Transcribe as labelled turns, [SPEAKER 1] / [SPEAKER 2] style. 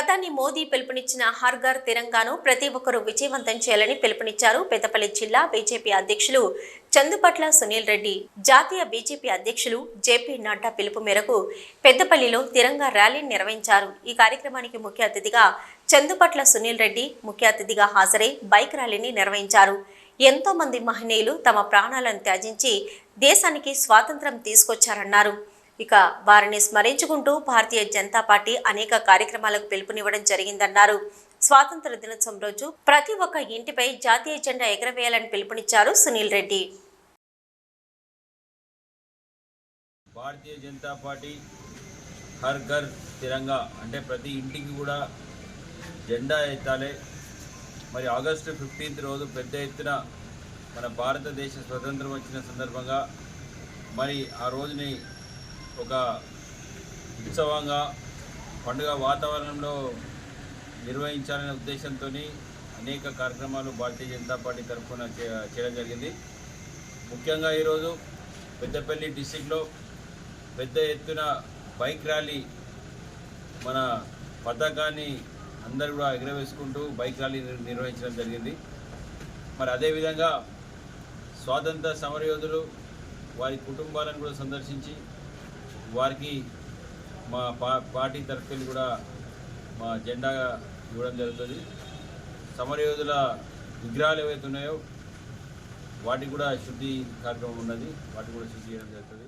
[SPEAKER 1] ప్రధాని మోదీ పిలుపునిచ్చిన హర్ ఘర్ తిరంగాను ప్రతి ఒక్కరూ విజయవంతం చేయాలని పిలుపునిచ్చారు. పెద్దపల్లి జిల్లా బీజేపీ అధ్యక్షులు చందుపట్ల సునీల్ రెడ్డి. జాతీయ బీజేపీ అధ్యక్షులు జేపీ నడ్డా పిలుపు మేరకు పెద్దపల్లిలో తిరంగా ర్యాలీ నిర్వహించారు. ఈ కార్యక్రమానికి ముఖ్య అతిథిగా చందుపట్ల సునీల్ రెడ్డి ముఖ్య అతిథిగా హాజరై బైక్ ర్యాలీని నిర్వహించారు. ఎంతో మంది మహనీయులు తమ ప్రాణాలను త్యాజించి దేశానికి స్వాతంత్రం తీసుకొచ్చారన్నారు. ఇక వారిని స్మరించుకుంటూ భారతీయ జనతా పార్టీ అనేక కార్యక్రమాలకు పిలుపునివ్వడం జరిగిందన్నారు. స్వాతంత్ర దినోత్సవం రోజు ప్రతి ఒక్క ఇంటిపై జాతీయ జెండా ఎగరవేయాలని పిలుపునిచ్చారు సునీల్ రెడ్డి.
[SPEAKER 2] భారతీయ జనతా పార్టీ హర్ ఘర్ తిరంగా అంటే ప్రతి ఇంటికి కూడా జెండా ఎత్తాలి. మరి ఆగస్టు ఫిఫ్టీన్త్ రోజు పెద్ద ఎత్తున మన భారతదేశ స్వతంత్రం వచ్చిన సందర్భంగా మరి ఆ రోజుని ఒక ఉత్సవంగా పండుగ వాతావరణంలో నిర్వహించాలనే ఉద్దేశంతో అనేక కార్యక్రమాలు భారతీయ జనతా పార్టీ తరఫున చే- చేయడం జరిగింది. ముఖ్యంగా ఈరోజు పెద్దపల్లి డిస్టిక్లో పెద్ద ఎత్తున బైక్ ర్యాలీ మన పతాకాన్ని అందరూ కూడా ఎగరవేసుకుంటూ బైక్ ర్యాలీ నిర్వహించడం జరిగింది. మరి అదేవిధంగా స్వాతంత్ర సమరయోధులు వారి కుటుంబాలను కూడా సందర్శించి వారికి మా పా పార్టీ తరఫున కూడా మా జెండా ఇవ్వడం జరుగుతుంది. సమరయోధుల విగ్రహాలు ఏవైతే ఉన్నాయో వాటికి కూడా శుద్ధి కార్యక్రమం ఉన్నది. వాటికి కూడా శుద్ధి చేయడం జరుగుతుంది.